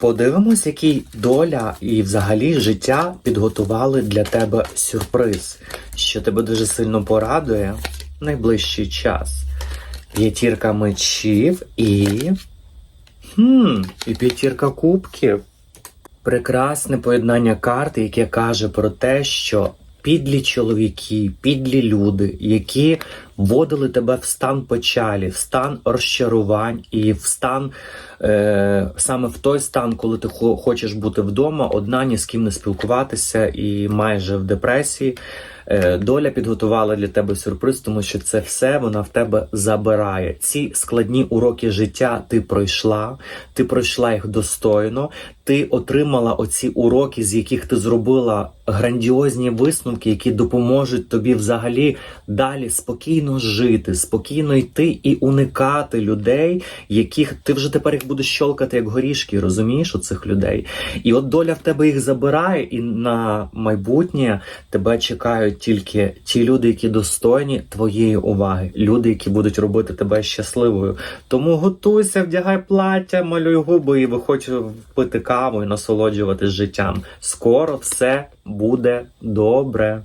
Подивимось, який доля і взагалі життя підготували для тебе сюрприз, що тебе дуже сильно порадує в найближчий час. П'ятірка мечів і. Хм, і п'ятірка кубків. Прекрасне поєднання карти, яке каже про те, що підлі чоловіки, підлі люди, які вводили тебе в стан печалі, в стан розчарувань і в стан е, саме в той стан, коли ти хо- хочеш бути вдома, одна ні з ким не спілкуватися і майже в депресії. Е, Доля підготувала для тебе сюрприз, тому що це все вона в тебе забирає. Ці складні уроки життя ти пройшла, ти пройшла їх достойно. Ти отримала оці уроки, з яких ти зробила грандіозні висновки, які допоможуть тобі взагалі далі спокійно жити, спокійно йти і уникати людей, яких ти вже тепер їх будеш щолкати як горішки, розумієш, оцих людей. І от доля в тебе їх забирає, і на майбутнє тебе чекають тільки ті люди, які достойні твоєї уваги, люди, які будуть робити тебе щасливою. Тому готуйся, вдягай плаття, малюй губи і виходь пити каву і насолоджуватись життям. Скоро все буде добре.